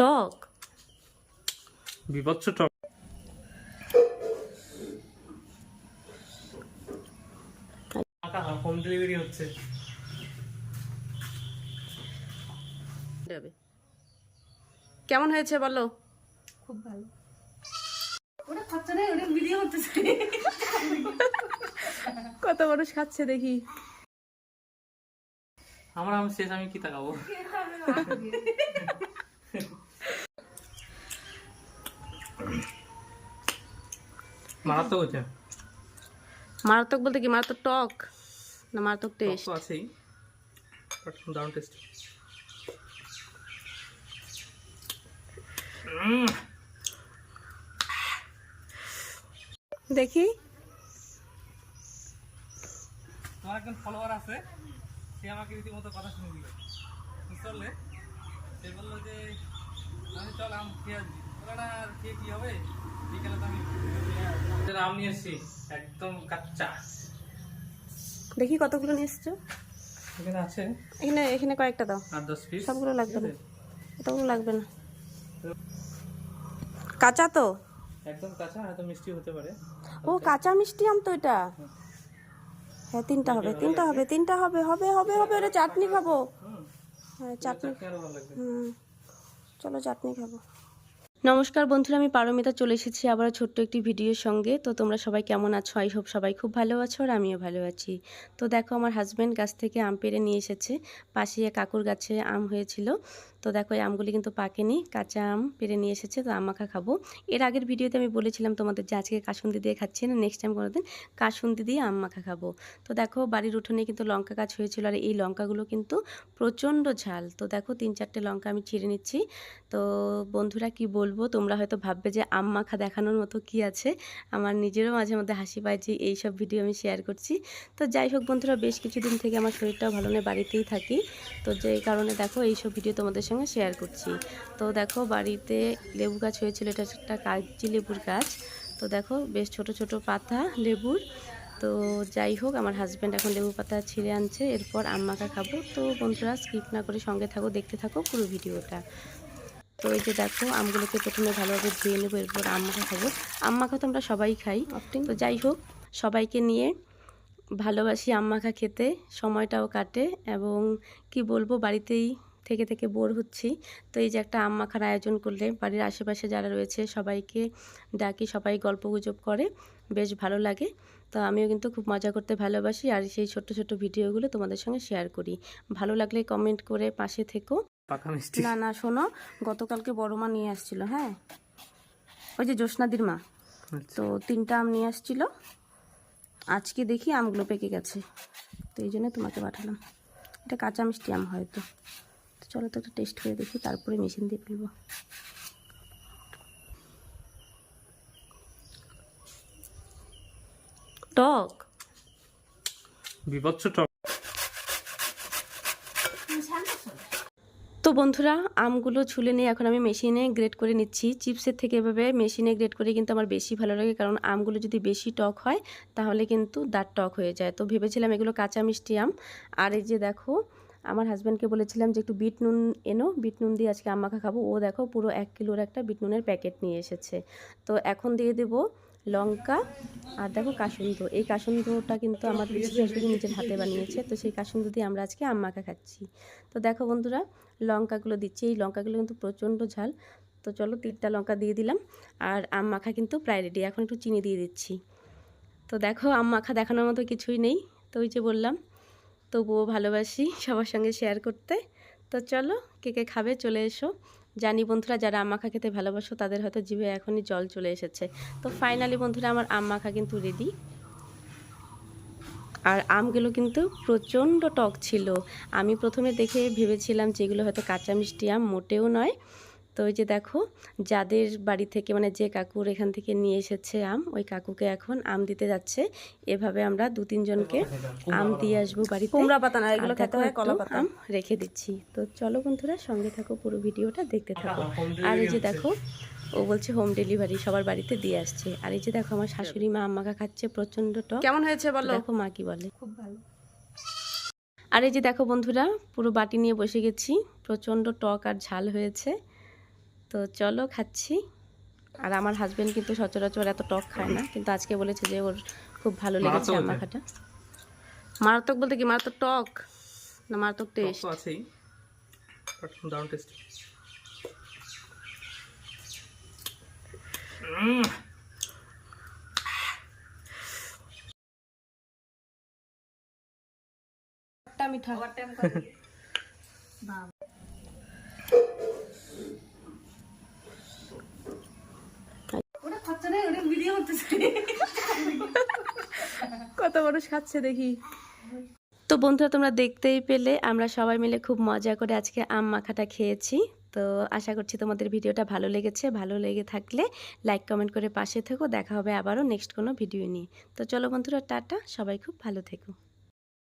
টক? বিভৎস টক। Home delivery হচ্ছে। কেমন হয়েছে বলো? খুব ভালো। কত মানুষ খাচ্ছে দেখি। আমার আমি শেষ আমি কি তাকাবো? মারাত্মক হচ্ছে। মারাত্মক বলতে কি? মারাত্মক টক? না মারাত্মক টেস্ট তো আছেই। দারুণ টেস্ট দেখি। তোমার একজন ফলোয়ার আছে সে আমাকে রীতিমতো কথা শুনে দিল। পারলে সে বলল যে আমি চল আম খেয়ে আসবি। না আর খেয়ে কি হবে? বিকেলে তো আমি এর আম নিয়ে এসেছি একদম কাচ্চা। দেখি কতগুলো নিয়ে এসছো। এখানে আছে। এখানে এখানে কয়েকটা দাও। আট দশ পিস সবগুলো লাগবে না। এতগুলো লাগবে না। কাঁচা তো? একদম কাঁচা হয়তো মিষ্টি হতে পারে। ও কাঁচা মিষ্টি আম তো এটা। হ্যাঁ তিনটা হবে তিনটা হবে তিনটা হবে হবে হবে হবে এটা চাটনি খাব। হ্যাঁ চাটনি। আরও হুম। চলো চাটনি খাব। নমস্কার বন্ধুরা, আমি পারমিতা চলে এসেছি আবার ছোট্ট একটি ভিডিওর সঙ্গে। তো তোমরা সবাই কেমন আছো? আই হোপ সবাই খুব ভালো আছো আর আমিও ভালো আছি। তো দেখো, আমার হাজব্যান্ড গাছ থেকে আম পেড়ে নিয়ে এসেছে। পাশে কাকুর গাছে আম হয়েছিল। তো দেখো, এই আমগুলি কিন্তু পাকেনি, কাঁচা আম পেড়ে নিয়ে এসেছে, তো আম মাখা খাব। এর আগের ভিডিওতে আমি বলেছিলাম তোমাদের যে আজকে কাসুন্দি দিয়ে খাচ্ছি না নেক্সট টাইম কোনো দিন কাসুন্দি দিয়ে আম মাখা খাব। তো দেখো, বাড়ির উঠোনে কিন্তু লঙ্কা গাছ হয়েছিল, আর এই লঙ্কাগুলো কিন্তু প্রচণ্ড ঝাল। তো দেখো, তিন চারটে লঙ্কা আমি ছিঁড়ে নিচ্ছি। তো বন্ধুরা, কি বলব, তোমরা হয়তো ভাববে যে আম মাখা দেখানোর মতো কি আছে? আমার নিজেরও মাঝে মধ্যে হাসি পায় যে এইসব ভিডিও আমি শেয়ার করছি। তো যাই হোক বন্ধুরা, বেশ কিছুদিন থেকে আমার শরীরটাও ভালো নেই, বাড়িতেই থাকি। তো যেই কারণে দেখো এইসব ভিডিও তোমাদের সঙ্গে শেয়ার করছি। তো দেখো বাড়িতে লেবু গাছ হয়েছিল এটা একটা কাগজি লেবুর গাছ। তো দেখো বেশ ছোট ছোট পাতা লেবুর। তো যাই হোক আমার হাজব্যান্ড এখন লেবু পাতা ছিঁড়ে আনছে এরপর আম মাখা খাব। তো বন্ধুরা স্কিপ না করে সঙ্গে থাকো দেখতে থাকো পুরো ভিডিওটা। তো এই যে দেখো আমগুলোকে প্রথমে ভালোভাবে ধুয়ে নেব এরপর আম মাখা খাব। আম মাখা তো আমরা সবাই খাই। তো যাই হোক সবাইকে নিয়ে ভালোবাসি আম মাখা খেতে সময়টাও কাটে এবং কি বলব বাড়িতেই থেকে থেকে বোর হচ্ছি। তো এই যে একটা আম মাখার আয়োজন করলে বাড়ির আশেপাশে যারা রয়েছে সবাইকে ডাকি সবাই গল্প গুজব করে বেশ ভালো লাগে। তো আমিও কিন্তু খুব মজা করতে ভালোবাসি আর সেই ছোট্ট ছোট্ট ভিডিওগুলো তোমাদের সঙ্গে শেয়ার করি। ভালো লাগলে কমেন্ট করে পাশে থেকো। না না শোনো গতকালকে বড় মা নিয়ে আসছিল হ্যাঁ? ওই যে জ্যোৎস্নাদির মা। আচ্ছা। তো তিনটা আম নিয়ে আসছিল। আজকে দেখি আমগুলো পেকে গেছে। তো এই জন্য তোমাকে পাঠালাম। এটা কাঁচা মিষ্টি আম হয়তো। চলো তো একটা টেস্ট করে দেখি তারপরে মেশিন দিয়ে ফেলব। টক? বিভৎস টক। তো বন্ধুরা আমগুলো ছুলে নিয়ে এখন আমি মেশিনে গ্রেড করে নিচ্ছি। চিপসের থেকে এভাবে মেশিনে গ্রেড করে কিন্তু আমার বেশি ভালো লাগে কারণ আমগুলো যদি বেশি টক হয় তাহলে কিন্তু দাঁত টক হয়ে যায়। তো ভেবেছিলাম এগুলো কাঁচা মিষ্টি আম। আর এই যে দেখো আমার হাজব্যান্ডকে বলেছিলাম যে, একটু বিট নুন এনো, বিট নুন দিয়ে আজকে আম মাখা খাব। ও দেখো পুরো এক কিলোর একটা বিট নুনের প্যাকেট নিয়ে এসেছে। তো এখন দিয়ে দেবো লঙ্কা আর দেখো কাসুন্দ। এই কাসুন্দটা কিন্তু আমার শাশুড়ি নিজের হাতে বানিয়েছে। তো সেই কাসুন্দ দিয়ে আমরা আজকে আম মাখা খাচ্ছি। তো দেখো বন্ধুরা, লঙ্কাগুলো দিচ্ছি। এই লঙ্কাগুলো কিন্তু প্রচণ্ড ঝাল। তো চলো তিনটা লঙ্কা দিয়ে দিলাম। আর আম মাখা কিন্তু প্রায় রেডি এখন একটু চিনি দিয়ে দিচ্ছি। তো দেখো আম মাখা দেখানোর মতো কিছুই নেই। তো ওই যে বললাম তবুও ভালোবাসি সবার সঙ্গে শেয়ার করতে। তো চলো, কে কে খাবে চলে এসো। জানি বন্ধুরা যারা মাখা খেতে ভালোবাসো, তাদের হয়তো জিভে এখনই জল চলে এসেছে। তো ফাইনালি বন্ধুরা, আমার আম মাখা কিন্তু রেডি আর আমগুলো কিন্তু প্রচণ্ড টক ছিল। আমি প্রথমে দেখে ভেবেছিলাম যেগুলো হয়তো কাঁচা মিষ্টি আম, মোটেও নয়। তো ওই যে দেখো যাদের বাড়ি থেকে মানে যে কাকুর এখান থেকে নিয়ে এসেছে আম ওই কাকুকে এখন আম দিতে যাচ্ছে। এভাবে আমরা দু তিনজনকে আম দিয়ে আসব বাড়িতে। কুমড়া পাতা না এগুলো খেতে হয় কলা পাতা আম রেখে দিচ্ছি। তো চলো বন্ধুরা সঙ্গে থাকো পুরো ভিডিওটা দেখতে থাকো। আর এই যে দেখো ও বলছে হোম ডেলিভারি সবার বাড়িতে দিয়ে আসছে। আর এই যে দেখো আমার শাশুড়ি মা আম্মাকা খাচ্ছে প্রচণ্ড টক। কেমন হয়েছে বলো? দেখো মা কি বলে। খুব ভালো। আর এই যে দেখো বন্ধুরা পুরো বাটি নিয়ে বসে গেছি। প্রচণ্ড টক আর ঝাল হয়েছে। তো চলো খাচ্ছি। আর আমার হাজবেন্ড কিন্তু সচরাচর এত টক খায় না কিন্তু আজকে বলেছে যে ওর খুব ভালো লেগেছে মাখাটা মারাত্মক বলতে কি? মারাত্মক টক? না মারাত্মক টেস্ট আছেই দারুণ টেস্ট মিঠা কত মানুষ খাচ্ছে দেখি। তো বন্ধুরা, তোমরা দেখতেই পেলে, আমরা সবাই মিলে খুব মজা করে আজকে আম মাখাটা খেয়েছি। তো আশা করছি তোমাদের ভিডিওটা ভালো লেগেছে। ভালো লেগে থাকলে লাইক কমেন্ট করে পাশে থেকো। দেখা হবে আবারও নেক্সট কোনো ভিডিও নিয়ে। তো চলো বন্ধুরা, টাটা। সবাই খুব ভালো থেকো।